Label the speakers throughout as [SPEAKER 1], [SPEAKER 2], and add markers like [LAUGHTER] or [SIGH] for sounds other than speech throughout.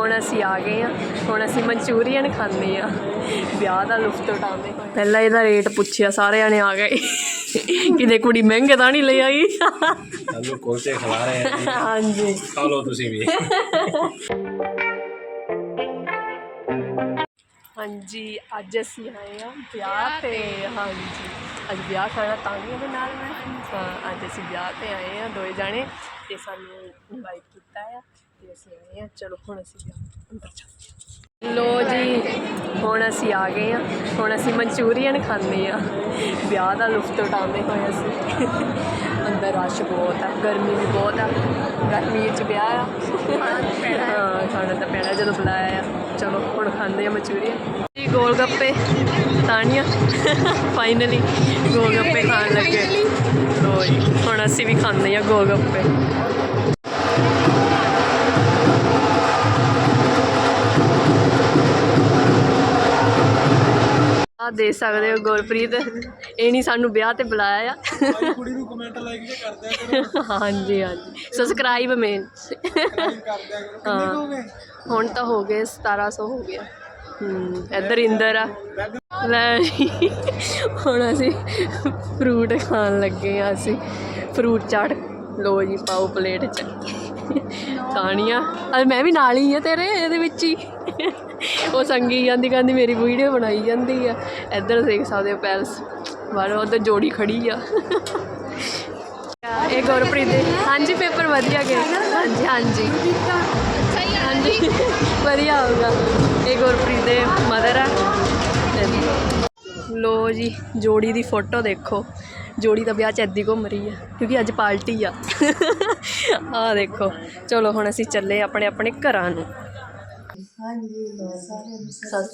[SPEAKER 1] ਹੁਣ ਅਸੀਂ ਆ ਗਏ ਆ ਹੁਣ ਅਸੀਂ ਮਨਚੂਰੀਅਨ ਖਾਂਦੇ ਆ ਵਿਆਹ ਦਾ ਲੁਫਤ ਉਠਾਉਂਦੇ ਪਹਿਲਾਂ ਇਹਦਾ ਰੇਟ ਪੁੱਛਿਆ ਸਾਰੇ ਜਣੇ ਆ ਗਏ। ਕਿਤੇ ਕੁੜੀ ਮਹਿੰਗੇ ਤਾਂ ਨਹੀਂ ਲੈ ਆਈ।
[SPEAKER 2] ਸਾਨੂੰ ਕੁਲਚੇ ਖਵਾ ਰਹੇ ਆ ਜੀ।
[SPEAKER 1] ਹਾਂਜੀ।
[SPEAKER 2] ਖਾ ਲਓ ਤੁਸੀਂ ਵੀ।
[SPEAKER 1] ਹਾਂਜੀ ਅੱਜ ਅਸੀਂ ਆਏ ਆ ਵਿਆਹ ਤੇ। ਹਾਂਜੀ। ਅੱਜ ਵਿਆਹ ਖਾਣਾ ਤਾਂ ਨਹੀਂ ਇਹਦੇ ਨਾਲ ਮੈਂ। ਅੱਜ ਅਸੀਂ ਵਿਆਹ ਤੇ ਆਏ ਆ ਦੋਏ ਜਾਣੇ। ਤੇ ਸਾਨੂੰ ਇਨਵਾਈਟ ਕੀਤਾ ਆ। ਤੇ ਅਸੀਂ ਆਏ ਆ ਚਲੋ ਹੁਣ ਅਸੀਂ ਅੰਦਰ ਚੱਲਦੇ ਹਾਂ ਲੋ ਜੀ, ਹੁਣ ਅਸੀਂ ਆ ਗਏ ਆ ਹੁਣ ਅਸੀਂ ਮਨਚੂਰੀਅਨ ਖਾਂਦੇ ਆ ਵਿਆਹ ਦਾ ਲੁਫਤ ਉਠਾਉਂਦੇ ਹੋਏ ਅਸੀਂ। ਅੰਦਰ ਰਸ਼ ਬਹੁਤ ਆ, ਗਰਮੀ ਵੀ ਬਹੁਤ ਆ। ਗਰਮੀ 'ਚ ਵਿਆਹ ਆ। ਹਾਂ, ਖਾਣਾ ਤਾਂ ਪੈਣਾ ਜਦੋਂ ਬੁਲਾਇਆ ਆ। ਚਲੋ, ਹੁਣ ਖਾਂਦੇ ਆ ਮਨਚੂਰੀਅਨ। ਜੀ ਗੋਲ ਗੱਪੇ ਤਾਨੀਆਂ ਫਾਈਨਲੀ ਗੋਲ ਗੱਪੇ ਖਾਣ ਲੱਗੇ। ਲੋ ਜੀ, ਹੁਣ ਅਸੀਂ ਵੀ ਖਾਂਦੇ ਆ ਗੋਲ ਗੱਪੇ ਆ ਦੇ ਸਕਦੇ ਹੋ ਗੁਰਪ੍ਰੀਤ। ਇਹ ਨਹੀਂ ਸਾਨੂੰ ਵਿਆਹ ਤੇ ਬੁਲਾਇਆ ਆ।
[SPEAKER 2] ਕੁੜੀ ਨੂੰ ਕਮੈਂਟ ਲਾਈਕ ਜੇ ਕਰ ਦਿਆ ਕਰੋ।
[SPEAKER 1] ਹਾਂਜੀ ਹਾਂਜੀ। ਸਬਸਕ੍ਰਾਈਬ ਮੇਨ
[SPEAKER 2] ਕਰ ਦਿਆ ਕਰੋ।
[SPEAKER 1] ਹਾਂ। ਹੁਣ ਤਾਂ ਹੋ ਗਏ 1700 ਹੋ ਗਿਆ ਹੂੰ ਇੱਧਰ ਇੰਦਰ ਆ। ਲੈ ਹੁਣ ਅਸੀਂ ਫਰੂਟ ਖਾਣ ਲੱਗੇ ਆ ਅਸੀਂ। ਫਰੂਟ ਚਾਟ। ਲੋ ਜੀ ਪਾਓ ਪਲੇਟ ਚ ਖਾਣੀਆਂ ਅੱਜ ਮੈਂ ਵੀ ਨਾਲ ਹੀ ਆ ਤੇਰੇ, ਇਹਦੇ ਵਿੱਚ ਹੀ। ਉਹ ਸੰਗੀ ਜਾਂਦੀ, ਕਹਿੰਦੀ ਮੇਰੀ ਵੀਡੀਓ ਬਣਾਈ ਜਾਂਦੀ ਆ। ਇੱਧਰ ਦੇਖ ਸਕਦੇ ਹੋ ਪੈਲਸ। ਬਾਹਰ ਉਧਰ ਜੋੜੀ ਖੜੀ ਆ। ਇਹ ਗੁਰਪ੍ਰੀਤ ਦੇ। ਹਾਂਜੀ, ਪੇਪਰ ਵਧੀਆ ਗਏ। ਹਾਂਜੀ ਹਾਂਜੀ। ਹਾਂਜੀ, ਵਧੀਆ ਹੋਊਗਾ। ਇਹ ਗੁਰਪ੍ਰੀਤ ਦੇ ਮਦਰ ਆ। ਲੋ ਜੀ, ਜੋੜੀ ਦੀ ਫੋਟੋ ਦੇਖੋ। ਜੋੜੀ ਦਾ ਵਿਆਹ ਚ ਐਦੀ ਘੁੰਮ ਰਹੀ ਆ, ਕਿਉਂਕਿ ਅੱਜ ਪਾਰਟੀ ਆ। ਆ ਦੇਖੋ, ਚਲੋ ਹੁਣ ਅਸੀਂ ਚੱਲੇ ਆਪਣੇ ਆਪਣੇ ਘਰਾਂ ਨੂੰ। ਹਾਂਜੀ ਅਕਾਲ।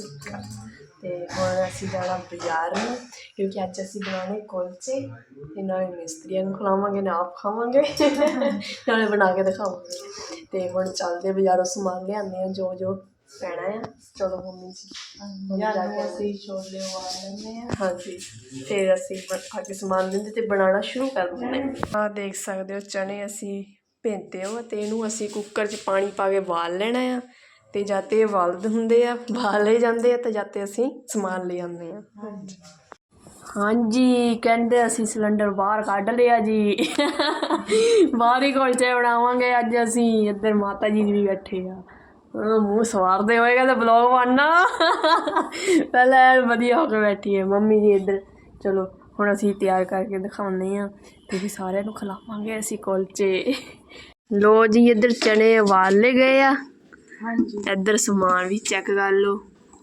[SPEAKER 1] ਤੇ ਹੁਣ ਅਸੀਂ ਜਾਣਾ ਬਾਜ਼ਾਰ ਨੂੰ, ਕਿਉਂਕਿ ਅੱਜ ਅਸੀਂ ਬਣਾਉਣੇ ਕੁਲਚੇ, ਤੇ ਨਾਲੇ ਮਿਸਤਰੀਆਂ ਨੂੰ ਖਿਲਾਵਾਂਗੇ ਨਾ ਆਪ ਖਾਵਾਂਗੇ, ਨਾਲੇ ਬਣਾ ਕੇ ਦਿਖਾਵਾਂਗੇ। ਤੇ ਹੁਣ ਚੱਲਦੇ ਬਾਜ਼ਾਰੋਂ ਸਮਾਨ ਲਿਆਉਂਦੇ ਆ ਜੋ ਜੋ ਪੈਣਾ ਆ ਚਲੋ ਮੰਮੀ ਜੀ ਹੁਣ ਜਾ ਕੇ ਅਸੀਂ ਛੋਲੇ ਉਬਾਲ ਲੈਂਦੇ ਆ ਹਾਂਜੀ ਫਿਰ ਅਸੀਂ ਬ- ਅੱਗੇ ਸਮਾਨ ਲੈਂਦੇ ਤੇ ਬਣਾਉਣਾ ਸ਼ੁਰੂ ਕਰ ਦਿੰਦੇ ਆ ਦੇਖ ਸਕਦੇ ਹੋ ਚਨੇ ਅਸੀਂ ਭਿੰਤੇ ਹੋ ਤੇ ਇਹਨੂੰ ਅਸੀਂ ਕੁੱਕਰ 'ਚ ਪਾਣੀ ਪਾ ਕੇ ਉਬਾਲ ਲੈਣਾ ਆ ਤੇ ਜਦ ਤੇ ਇਹ ਉਬਾਲਦੇ ਹੁੰਦੇ ਆ ਉਬਾਲੇ ਜਾਂਦੇ ਆ ਤੇ ਜਦ ਤੇ ਅਸੀਂ ਸਮਾਨ ਲੈ ਆਉਂਦੇ ਆ ਹਾਂਜੀ ਹਾਂਜੀ ਕਹਿੰਦੇ ਅਸੀਂ ਸਿਲੰਡਰ ਬਾਹਰ ਕੱਢ ਲਿਆ ਜੀ ਬਾਹਰ ਹੀ ਕੁਲਚੇ ਬਣਾਵਾਂਗੇ ਅੱਜ ਅਸੀਂ ਇੱਧਰ ਮਾਤਾ ਜੀ ਵੀ ਬੈਠੇ ਆ ਮੂੰਹ ਸਵਾਰਦੇ ਹੋਏ ਕਹਿੰਦੇ ਬਲੌਗ ਬਣਨਾ। ਪਹਿਲਾਂ ਐਨ ਵਧੀਆ ਹੋ ਕੇ ਬੈਠੀ ਹੈ ਮੰਮੀ ਜੀ ਇੱਧਰ। ਚਲੋ ਹੁਣ ਅਸੀਂ ਤਿਆਰ ਕਰਕੇ ਦਿਖਾਉਂਦੇ ਆ ਤੇ ਵੀ ਸਾਰਿਆਂ ਨੂੰ ਖਿਲਾਵਾਂਗੇ ਅਸੀਂ ਕੁਲਚੇ। ਲੋ ਜੀ ਇੱਧਰ ਚਨੇ ਉਬਾਲ ਲਏ ਗਏ ਆ।
[SPEAKER 3] ਹਾਂਜੀ।
[SPEAKER 1] ਇੱਧਰ ਸਮਾਨ ਵੀ ਚੈੱਕ ਕਰ ਲਓ।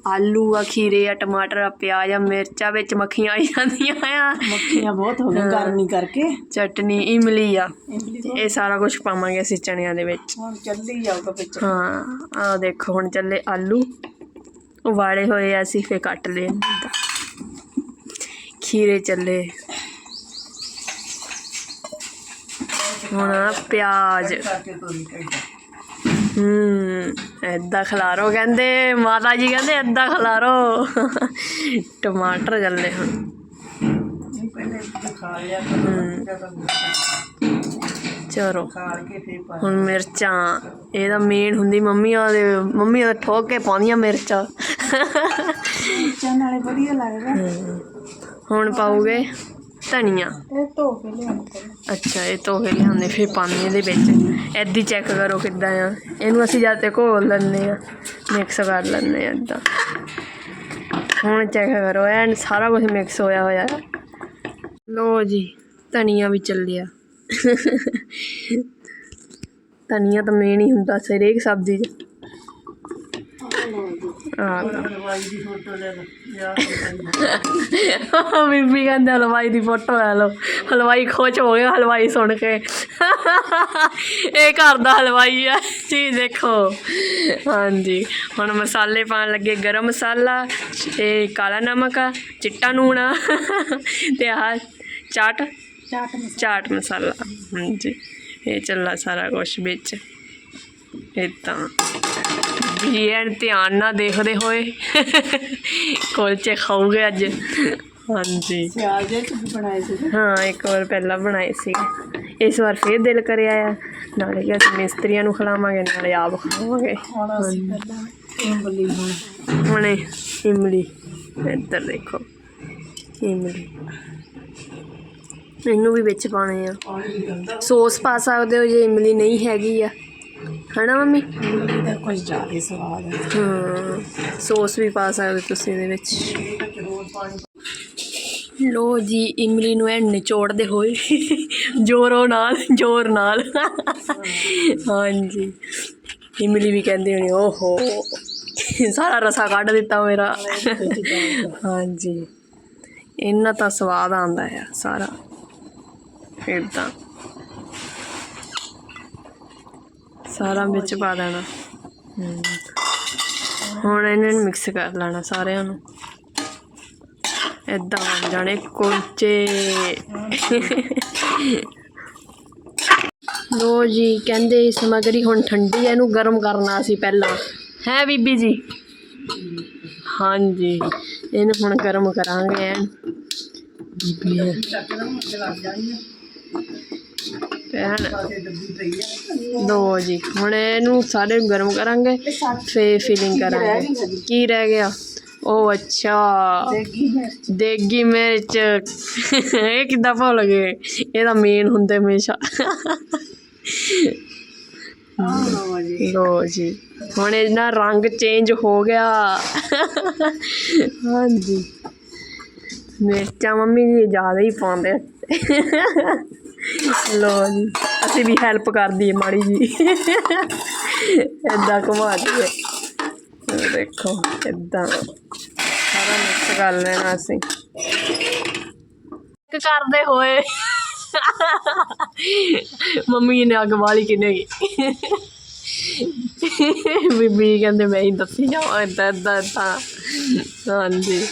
[SPEAKER 1] ਆਲੂ ਆ ਖੀਰੇ ਆ ਟਮਾਟਰ ਆ ਪਿਆਜ਼ ਆ ਮਿਰਚਾਂ ਵਿੱਚ ਮੱਖੀਆਂ ਆਈ ਜਾਂਦੀਆਂ ਆ।
[SPEAKER 3] ਮੱਖੀਆਂ ਬਹੁਤ ਹੋ ਗਈਆਂ ਗਰਮੀ ਕਰਕੇ।
[SPEAKER 1] ਚਟਨੀ ਇਮਲੀ ਆ। ਇਹ ਸਾਰਾ ਕੁਝ ਪਾਵਾਂਗੇ ਅਸੀਂ ਚਣਿਆਂ ਦੇ ਵਿੱਚ।
[SPEAKER 3] ਹੁਣ ਚੱਲੀ ਜਾਊਗਾ ਵਿੱਚ।
[SPEAKER 1] ਹਾਂ ਆ ਦੇਖੋ ਹੁਣ ਚੱਲੇ ਆਲੂ। ਉਬਾਲੇ ਹੋਏ ਆ ਅਸੀਂ ਫੇ ਕੱਟ ਲਏ ਖੀਰੇ ਚੱਲੇ। ਹੁਣ ਆ ਪਿਆਜ਼। ਹੂੰ ਐਦਾਂ ਖਲਾਰੋ ਕਹਿੰਦੇ ਮਾਤਾ ਜੀ ਕਹਿੰਦੇ ਐਦਾਂ ਖਲਾਰੋ। ਟਮਾਟਰ ਚੱਲੇ ਹੁਣ। ਚਲੋ। ਹੁਣ ਮਿਰਚਾਂ ਇਹ ਤਾਂ ਮੇਨ ਹੁੰਦੀ ਮੰਮੀ ਦੇ ਮੰਮੀ ਉਹ ਠੋਕ ਕੇ ਪਾਉਂਦੀਆਂ ਮਿਰਚਾਂ।
[SPEAKER 3] ਚਾਹ ਨਾਲੇ ਵਧੀਆ ਲੱਗਦਾ।
[SPEAKER 1] ਹੁਣ ਪਾਉਗੇ ਧਨੀਆ?
[SPEAKER 3] ਇਹ ਧੋ ਕੇ ਲਿਆਉਂਦੇ
[SPEAKER 1] ਅੱਛਾ ਇਹ ਧੋ ਕੇ ਲਿਆਉਂਦੇ ਫਿਰ ਪਾਉਂਦੇ ਇਹਦੇ ਵਿੱਚ। ਐਦੀ ਚੈੱਕ ਕਰੋ ਕਿੱਦਾਂ ਆ। ਇਹਨੂੰ ਅਸੀਂ ਜਦ ਤੇ ਘੋਲ ਲੈਂਦੇ ਆ ਮਿਕਸ ਕਰ ਲੈਂਦੇ ਆ ਇਦਾਂ ਹੁਣ ਚੈੱਕ ਕਰੋ ਐਨ ਸਾਰਾ ਕੁਝ ਮਿਕਸ ਹੋਇਆ ਹੋਇਆ। ਹੈ ਲੋ ਜੀ ਧਨੀਆ ਵੀ ਚੱਲਿਆ ਧਨੀਆ ਤਾਂ ਮੇਨ ਹੀ ਹੁੰਦਾ ਹਰੇਕ ਸਬਜ਼ੀ 'ਚ। [LAUGHS] ਆ ਬੀਬੀ ਕਹਿੰਦੇ ਹਲਵਾਈ ਦੀ ਫੋਟੋ ਲੈ ਲਓ। ਹਲਵਾਈ ਖੁਸ਼ ਹੋ ਗਿਆ ਹਲਵਾਈ ਸੁਣ ਕੇ। [LAUGHS] ਇਹ ਘਰ ਦਾ ਹਲਵਾਈ ਆ। ਜੀ ਦੇਖੋ। ਹਾਂਜੀ। ਹੁਣ ਮਸਾਲੇ ਪਾਣ ਲੱਗੇ ਗਰਮ ਮਸਾਲਾ ਤੇ ਕਾਲਾ ਨਮਕ ਆ ਚਿੱਟਾ ਨੂਣ ਆ [LAUGHS] ਤੇ ਆਹ ਚਾਟ
[SPEAKER 3] ਚਾਟ ਮਸਾਲਾ।
[SPEAKER 1] ਚਾਟ ਮਸਾਲਾ। ਹਾਂਜੀ। ਇਹ ਚੱਲਾ ਸਾਰਾ ਕੁਝ ਵਿੱਚ। ਇਦਾਂ ਵੀ ਐਨ ਧਿਆਨ ਨਾਲ ਦੇਖਦੇ ਹੋਏ ਕੁਲਚੇ ਖਾਓਗੇ ਅੱਜ। ਹਾਂਜੀ।
[SPEAKER 3] ਸਿਆਲ ਬਣਾਏ ਸੀ
[SPEAKER 1] ਹਾਂ ਇੱਕ ਵਾਰ ਪਹਿਲਾਂ ਬਣਾਏ ਸੀ ਇਸ ਵਾਰ ਫੇਰ ਦਿਲ ਕਰਿਆ ਆ। ਨਾਲੇ ਕਿ ਅਸੀਂ ਮਿਸਤਰੀਆਂ ਨੂੰ ਖਿਲਾਵਾਂਗੇ ਨਾਲੇ ਆਪ ਖਾਵਾਂਗੇ।
[SPEAKER 3] ਹੁਣ ਅਸੀਂ ਪਹਿਲਾਂ ਇੰਬਲੀ ਹੁਣ।
[SPEAKER 1] ਹੁਣੇ ਇਮਲੀ। ਇੱਧਰ ਦੇਖੋ ਇਮਲੀ। ਇਹਨੂੰ ਵੀ ਵਿੱਚ ਪਾਣੇ ਆ ਸੌਸ ਪਾ ਸਕਦੇ ਹੋ ਜੇ ਇਮਲੀ ਨਹੀਂ ਹੈਗੀ ਆ। ਹਨਾ ਮੰਮੀ?
[SPEAKER 3] ਇੰਬਲੀ ਦਾ ਕੁਝ ਜ਼ਿਆਦਾ ਸਵਾਦ ਹੈ।
[SPEAKER 1] ਹਾਂ ਸੌਸ ਵੀ ਪਾ ਸਕਦੇ ਤੁਸੀਂ ਇਹਦੇ ਵਿੱਚ। ਲੋ ਜੀ ਇਮਲੀ ਨੂੰ ਐ ਨਿਚੋੜਦੇ ਹੋਏ ਜ਼ੋਰੋਂ ਨਾਲ ਜ਼ੋਰ ਨਾਲ। ਹਾਂਜੀ। ਇਮਲੀ ਵੀ ਕਹਿੰਦੇ ਹੋਣੇ ਓਹੋ। ਸਾਰਾ ਰਸਾ ਕੱਢ ਦਿੱਤਾ ਮੇਰਾ। ਹਾਂਜੀ। ਇੰਨਾ ਤਾਂ ਸਵਾਦ ਆਉਂਦਾ ਆ ਸਾਰਾ। ਇਦਾਂ ਸਾਰਾ ਵਿੱਚ ਪਾ ਦੇਣਾ। ਹੁਣ ਇਹਨਾਂ ਨੂੰ ਮਿਕਸ ਕਰ ਲੈਣਾ ਸਾਰਿਆਂ ਨੂੰ। ਏਦਾਂ ਬਣ ਜਾਣੇ ਕੁਲਚੇ ਲੋ ਜੀ, ਕਹਿੰਦੇ ਸਮਗਰੀ ਹੁਣ ਠੰਡੀ ਹੈ ਇਹਨੂੰ ਗਰਮ ਕਰਨਾ ਸੀ ਪਹਿਲਾਂ। ਹੈ ਬੀਬੀ ਜੀ? ਹਾਂਜੀ, ਇਹਨੂੰ ਹੁਣ ਗਰਮ ਕਰਾਂਗੇ। ਐਨ ਬੀਬੀ
[SPEAKER 3] ਚੱਕਰਾਂ ਵਿੱਚ
[SPEAKER 1] ਜੀ। ਹੁਣ ਇਹਨੂੰ ਸਾਰੇ ਨੂੰ ਗਰਮ ਕਰਾਂਗੇ ਫੇ ਫਿਲਿੰਗ ਕਰਾਂਗੇ। ਕੀ ਰਹਿ ਗਿਆ? ਉਹ ਅੱਛਾ।
[SPEAKER 3] ਦੇਗੀ ਮਿਰਚ।
[SPEAKER 1] ਇਹ ਕਿੱਦਾਂ ਭੁੱਲ ਗਏ? ਇਹ ਮੇਨ ਹੁੰਦੇ ਹਮੇਸ਼ਾ। ਲੋ ਜੀ। ਹੁਣ ਇਹਦਾ ਰੰਗ ਚੇਂਜ ਹੋ ਗਿਆ। ਹਾਂਜੀ। ਮਿਰਚਾਂ ਮੰਮੀ ਜੀ ਜ਼ਿਆਦਾ ਹੀ ਪਾਉਂਦੇ ਲੋ ਜੀ, ਅਸੀਂ ਵੀ ਹੈਲਪ ਕਰਦੀ ਹੈ ਮਾੜੀ ਜੀ। ਏਦਾਂ ਘੁਮਾ ਦਈਏ। ਦੇਖੋ, ਏਦਾਂ। ਸਾਰਾ ਮਿਕਸ ਕਰ ਲੈਣਾ ਅਸੀਂ। ਇੱਕ ਕਰਦੇ ਹੋਏ। ਮੰਮੀ ਨੇ ਅੱਗ ਵਾਲੀ ਕਿਨੇ ਗਈ ਬੀਬੀ ਕਹਿੰਦੇ, ਮੈਂ ਹੀ ਦੱਸੀ ਜਾਵਾਂ, ਏਦਾਂ ਏਦਾਂ ਏਦਾਂ। ਹਾਂਜੀ।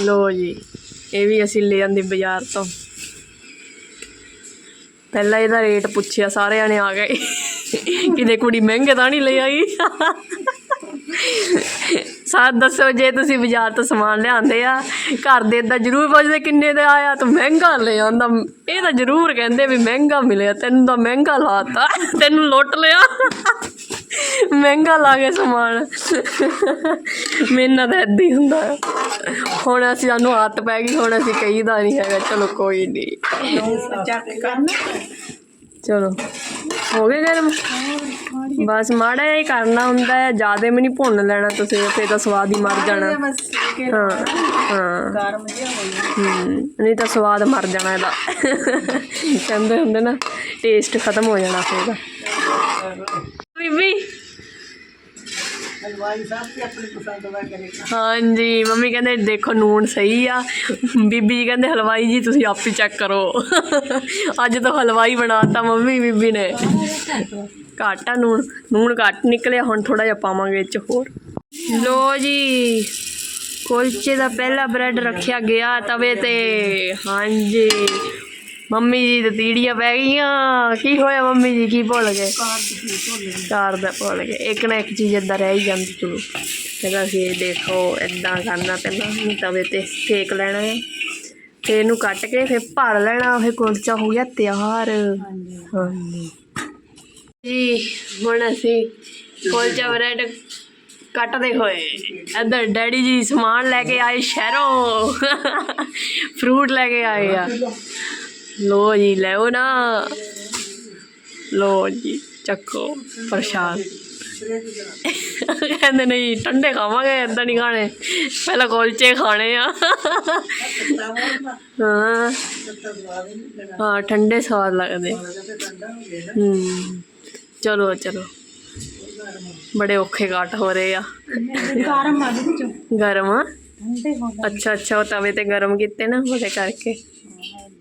[SPEAKER 1] ਲੋ ਜੀ, ਇਹ ਵੀ ਅਸੀਂ ਲੈ ਆਂਦੇ ਬਾਜ਼ਾਰ ਤੋਂ। ਪਹਿਲਾਂ ਇਹਦਾ ਰੇਟ ਪੁੱਛਿਆ, ਸਾਰਿਆਂ ਨੇ ਆ ਗਏ। ਕਿਤੇ ਕੁੜੀ ਮਹਿੰਗੇ ਤਾਂ ਨਹੀਂ ਲੈ ਆਈ। ਸਾਥ ਦੱਸੋ, ਜੇ ਤੁਸੀਂ ਬਾਜ਼ਾਰ ਤੋਂ ਸਮਾਨ ਲਿਆਂਦੇ ਆ, ਘਰ ਦੇ ਇਦਾਂ ਜ਼ਰੂਰ ਪੁੱਛਦੇ ਕਿੰਨੇ ਦਾ ਆਇਆ ਤੂੰ ਮਹਿੰਗਾ ਲੈ ਆਂਦਾ ਇਹ ਤਾਂ ਜ਼ਰੂਰ ਕਹਿੰਦੇ ਵੀ ਮਹਿੰਗਾ ਮਿਲਿਆ, ਤੈਨੂੰ ਤਾਂ ਮਹਿੰਗਾ ਲਾਤਾ, ਤੈਨੂੰ ਲੁੱਟ ਲਿਆ। ਮਹਿੰਗਾ ਲਾ ਕੇ ਸਮਾਨ। ਮੇਰੇ ਨਾਲ ਤਾਂ ਏਦਾਂ ਹੀ ਹੁੰਦਾ। ਆ। ਹੁਣ ਅਸੀਂ ਸਾਨੂੰ ਆਦਤ ਪੈ ਗਈ ਹੁਣ ਅਸੀਂ ਕਹੀਦਾ ਨਹੀਂ ਹੈਗਾ ਚਲੋ ਕੋਈ ਨਹੀਂ
[SPEAKER 3] ਚੱਕ ਕਰਨਾ
[SPEAKER 1] ਚਲੋ ਹੋ ਗਏ ਗਰਮ। ਬਸ ਮਾੜਾ ਜਿਹਾ ਹੀ ਕਰਨਾ ਹੁੰਦਾ ਹੈ ਜ਼ਿਆਦਾ ਵੀ ਨਹੀਂ ਭੁੰਨ ਲੈਣਾ ਤੁਸੀਂ ਫੇਰ ਤਾਂ ਸਵਾਦ ਹੀ ਮਰ ਜਾਣਾ।
[SPEAKER 3] ਬਸ ਕੇ
[SPEAKER 1] ਹਾਂ। ਹਾਂ
[SPEAKER 3] ਗਰਮ ਜਿਹਾ ਹੋ ਜਾਣਾ।
[SPEAKER 1] ਹਮ, ਨਹੀਂ ਤਾਂ ਸਵਾਦ ਮਰ ਜਾਣਾ ਇਹਦਾ। ਕਹਿੰਦੇ ਹੁੰਦੇ ਨਾ ਟੇਸਟ ਖਤਮ ਹੋ ਜਾਣਾ ਫੇਰ ਬੀਬੀ
[SPEAKER 3] ਹਲਵਾਈ ਸਾਹਿਬ ਵੀ ਆਪਣੀ ਪਸੰਦ ਦਾ ਕਰੇਗਾ
[SPEAKER 1] ਹਾਂਜੀ, ਮੰਮੀ ਕਹਿੰਦੇ ਦੇਖੋ ਨੂਣ ਸਹੀ ਆ। ਬੀਬੀ ਜੀ ਕਹਿੰਦੇ ਹਲਵਾਈ ਜੀ, ਤੁਸੀਂ ਆਪ ਹੀ ਚੈੱਕ ਕਰੋ। ਅੱਜ ਤਾਂ ਹਲਵਾਈ ਬਣਾਤਾ ਮੰਮੀ, ਬੀਬੀ ਨੇ। ਘੱਟ ਆ ਨੂਣ ਨੂਣ ਘੱਟ ਨਿਕਲਿਆ, ਹੁਣ ਥੋੜਾ ਜਿਹਾ ਪਾਵਾਂਗੇ ਇਹ ਚ ਹੋਰ। ਲੋ ਜੀ, ਕੁਲਚੇ ਦਾ ਪਹਿਲਾ ਬ੍ਰੈਡ ਰੱਖਿਆ ਗਿਆ ਤਵੇ ਤੇ। ਹਾਂਜੀ। ਮੰਮੀ ਜੀ ਤੇ ਤੀੜੀਆਂ ਪੈ ਗਈਆਂ। ਕੀ ਹੋਇਆ ਮੰਮੀ ਜੀ ਕੀ ਭੁੱਲ ਗਏ?
[SPEAKER 3] ਕਾਰ ਦੀ
[SPEAKER 1] ਭੁੱਲ ਗਏ। ਇੱਕ ਨਾ ਇੱਕ ਚੀਜ਼ ਏਦਾਂ ਰਹਿ ਹੀ ਜਾਂਦੀ ਚਲੋ। ਕਹਿੰਦਾ ਸੀ ਦੇਖੋ ਏਦਾਂ ਕਰਨਾ ਪਹਿਲਾਂ ਤਵੇ ਤੇ ਸੇਕ ਲੈਣਾ ਹੈ। ਤੇ ਇਹਨੂੰ ਕੱਟ ਕੇ ਫਿਰ ਭਰ ਲੈਣਾ ਫਿਰ ਕੁਲਚਾ ਹੋ ਗਿਆ ਤਿਆਰ।
[SPEAKER 3] ਹਾਂਜੀ
[SPEAKER 1] ਹਾਂਜੀ। ਜੀ ਹੁਣ ਅਸੀਂ ਕੁਲਚਾ ਬ੍ਰੈਡ ਕੱਟਦੇ ਹੋਏ ਇੱਧਰ ਡੈਡੀ ਜੀ ਸਮਾਨ ਲੈ ਕੇ ਆਏ ਸ਼ਹਿਰੋਂ। ਫਰੂਟ ਲੈ ਕੇ ਆਏ ਆ। ਲੋ ਜੀ ਲੈਓ ਨਾ। ਲੋ ਜੀ ਚੱਕੋ ਪ੍ਰਸ਼ਾਦ। ਕਹਿੰਦੇ ਨਹੀਂ ਠੰਡੇ ਖਾਵਾਂਗੇ ਏਦਾਂ ਨਹੀਂ ਖਾਣੇ। ਪਹਿਲਾਂ ਕੁਲਚੇ ਖਾਣੇ ਆ। ਹਾਂ। ਹਾਂ ਠੰਡੇ ਸਵਾਦ ਲੱਗਦੇ। ਹੂੰ। ਚਲੋ ਚਲੋ। ਬੜੇ ਔਖੇ ਕੱਟ ਹੋ ਰਹੇ ਆ।
[SPEAKER 3] ਗਰਮ ਆ ਵਿੱਚੋਂ।
[SPEAKER 1] ਗਰਮ ਆ? ਅੱਛਾ ਅੱਛਾ ਉਹ ਤਵੇ ਤੇ ਗਰਮ ਕੀਤੇ ਨਾ ਉਹਦੇ ਕਰਕੇ।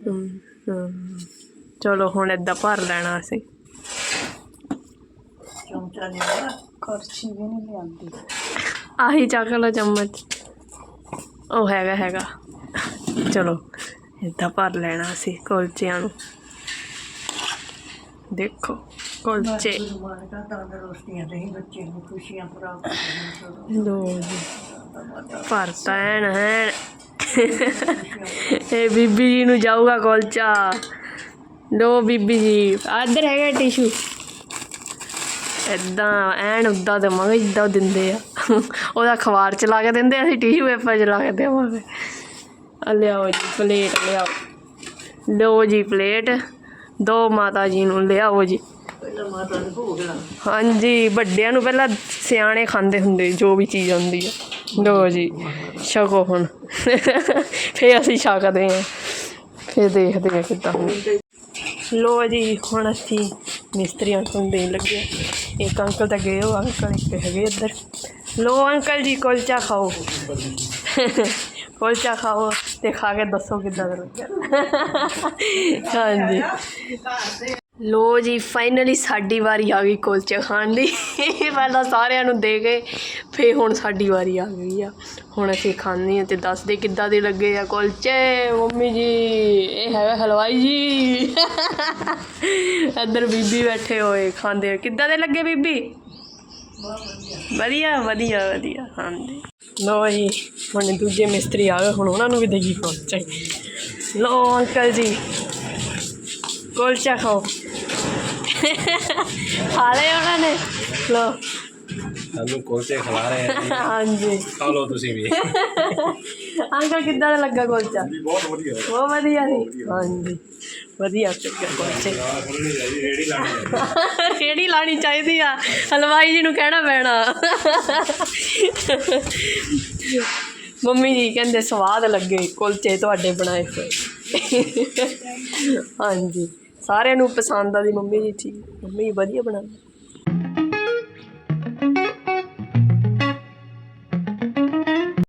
[SPEAKER 1] ਹੂੰ। ਚਲੋ ਹੁਣ ਏਦਾਂ ਭਰ ਲੈਣਾ ਅਸੀਂ।
[SPEAKER 3] ਚਮਚਾ ਨਹੀਂ ਆਇਆ ਕਰਛੀ ਵੀ ਨਹੀਂ ਲਿਆਂਦੀ।
[SPEAKER 1] ਆਹੀ ਚੱਕ ਲਓ ਚਮਚ। ਉਹ ਹੈਗਾ ਹੈਗਾ। ਚਲੋ ਏਦਾਂ ਭਰ ਲੈਣਾ ਅਸੀਂ ਕੁਲਚਿਆਂ ਨੂੰ। ਦੇਖੋ ਕੁਲਚੇ।
[SPEAKER 3] ਦਾ ਤੰਦਰੁਸਤੀਆਂ ਦੇ ਬੱਚੇ ਨੂੰ ਖੁਸ਼ੀਆਂ ਪ੍ਰਾਪਤ ਹੋਣ।
[SPEAKER 1] ਲੋ ਜੀ ਭਰਤਾ ਐਨ ਇਹ ਬੀਬੀ ਜੀ ਨੂੰ ਜਾਊਗਾ ਕੁਲਚਾ। ਲੋ ਬੀਬੀ ਜੀ। ਇੱਧਰ ਹੈਗਾ ਟਿਸ਼ੂ। ਇਦਾਂ ਐਨ ਉੱਦਾਂ ਦੇਵਾਂਗੇ ਜਿੱਦਾਂ ਉਹ ਦਿੰਦੇ ਆ। ਉਹਦਾ ਅਖਬਾਰ ਚ ਲਾ ਕੇ ਦਿੰਦੇ ਅਸੀਂ ਟਿਸ਼ੂ ਪੇਪਰ ਚ ਲਾ ਕੇ ਦੇਵਾਂਗੇ। ਆ ਲਿਆਓ ਜੀ ਪਲੇਟ ਲਿਆਓ। ਲਓ ਜੀ ਪਲੇਟ। ਦੋ ਮਾਤਾ ਜੀ ਨੂੰ ਲਿਆਓ ਜੀ।
[SPEAKER 3] ਪਹਿਲਾਂ ਮਾਤਾ ਨੂੰ ਭੋਗ ਲਾ
[SPEAKER 1] ਹਾਂਜੀ ਵੱਡਿਆਂ ਨੂੰ ਪਹਿਲਾਂ ਸਿਆਣੇ ਖਾਂਦੇ ਹੁੰਦੇ ਜੋ ਵੀ ਚੀਜ਼ ਹੁੰਦੀ ਆ। ਲਓ ਜੀ ਛਕੋ ਹੁਣ। ਫੇਰ ਅਸੀਂ ਛਕਦੇ ਹਾਂ। ਫੇਰ ਦੇਖਦੇ ਹਾਂ ਕਿੱਦਾਂ ਹੁੰਦਾ। ਲੋ ਜੀ ਹੁਣ ਅਸੀਂ ਮਿਸਤਰੀਆਂ ਨੂੰ ਦੇਣ ਲੱਗੇ। ਇੱਕ ਅੰਕਲ ਤਾਂ ਗਏ ਹੋ ਅੰਕਲ ਇੱਕ ਹੈਗੇ ਇੱਧਰ। ਲੋ ਅੰਕਲ ਜੀ ਕੁਲਚਾ ਖਾਓ। ਕੁਲਚਾ ਖਾਓ ਤੇ ਖਾ ਕੇ ਦੱਸੋ ਕਿੱਦਾਂ ਦਾ ਲੱਗਿਆ। ਹਾਂਜੀ। ਲੋ ਜੀ ਫਾਈਨਲੀ ਸਾਡੀ ਵਾਰੀ ਆ ਗਈ ਕੁਲਚੇ ਖਾਣ ਦੀ। ਪਹਿਲਾਂ ਸਾਰਿਆਂ ਨੂੰ ਦੇ ਗਏ ਫੇ ਹੁਣ ਸਾਡੀ ਵਾਰੀ ਆ ਗਈ ਆ। ਹੁਣ ਅਸੀਂ ਖਾਂਦੇ ਹਾਂ ਤੇ ਦੱਸਦੇ ਕਿੱਦਾਂ ਦੇ ਲੱਗੇ ਆ ਕੁਲਚੇ ਮੰਮੀ ਜੀ, ਇਹ ਹੈਗਾ ਹਲਵਾਈ ਜੀ। ਇੱਧਰ ਬੀਬੀ ਬੈਠੇ ਹੋਏ, ਖਾਂਦੇ ਹੋਏ। ਕਿੱਦਾਂ ਦੇ ਲੱਗੇ ਬੀਬੀ? ਵਧੀਆ ਵਧੀਆ ਵਧੀਆ, ਹਾਂਜੀ। ਲੋ ਜੀ, ਹੁਣ ਦੂਜੇ ਮਿਸਤਰੀ ਆ ਗਏ, ਹੁਣ ਉਹਨਾਂ ਨੂੰ ਵੀ ਦੇਗੀ ਕੁਲਚੇ ਲੋ ਅੰਕਲ ਜੀ ਕੁਲਚਾ ਖਾਓ। ਖਾ ਲਏ ਉਹਨਾਂ ਨੇ। ਲੋ
[SPEAKER 2] ਸਾਨੂੰ ਕੁਲਚੇ ਖਿਲਾ ਰਹੇ ਆ ਜੀ।
[SPEAKER 1] ਹਾਂਜੀ।
[SPEAKER 2] ਖਾ ਲਓ ਤੁਸੀਂ ਵੀ।
[SPEAKER 1] ਅੰਕਲ ਕਿੱਦਾਂ ਦਾ ਲੱਗਾ ਕੁਲਚਾ?
[SPEAKER 2] ਬਹੁਤ ਵਧੀਆ।
[SPEAKER 1] ਬਹੁਤ ਵਧੀਆ ਸੀ। ਹਾਂਜੀ। ਵਧੀਆ ਚੱਕਿਆ ਕੁਲਚੇ।
[SPEAKER 2] ਰੇੜੀ ਲਾਣੀ
[SPEAKER 1] ਰੇੜੀ ਲਾਣੀ ਚਾਹੀਦੀ ਆ। ਹਲਵਾਈ ਜੀ ਨੂੰ ਕਹਿਣਾ ਪੈਣਾ। ਮੰਮੀ ਜੀ ਕਹਿੰਦੇ ਸਵਾਦ ਲੱਗੇ ਕੁਲਚੇ ਤੁਹਾਡੇ ਬਣਾਏ ਹੋਏ। ਹਾਂਜੀ। ਸਾਰਿਆਂ ਨੂੰ ਪਸੰਦ ਆ ਮੰਮੀ ਜੀ ਠੀਕ। ਮੰਮੀ ਵਧੀਆ ਬਣਾਉਂਦੀ।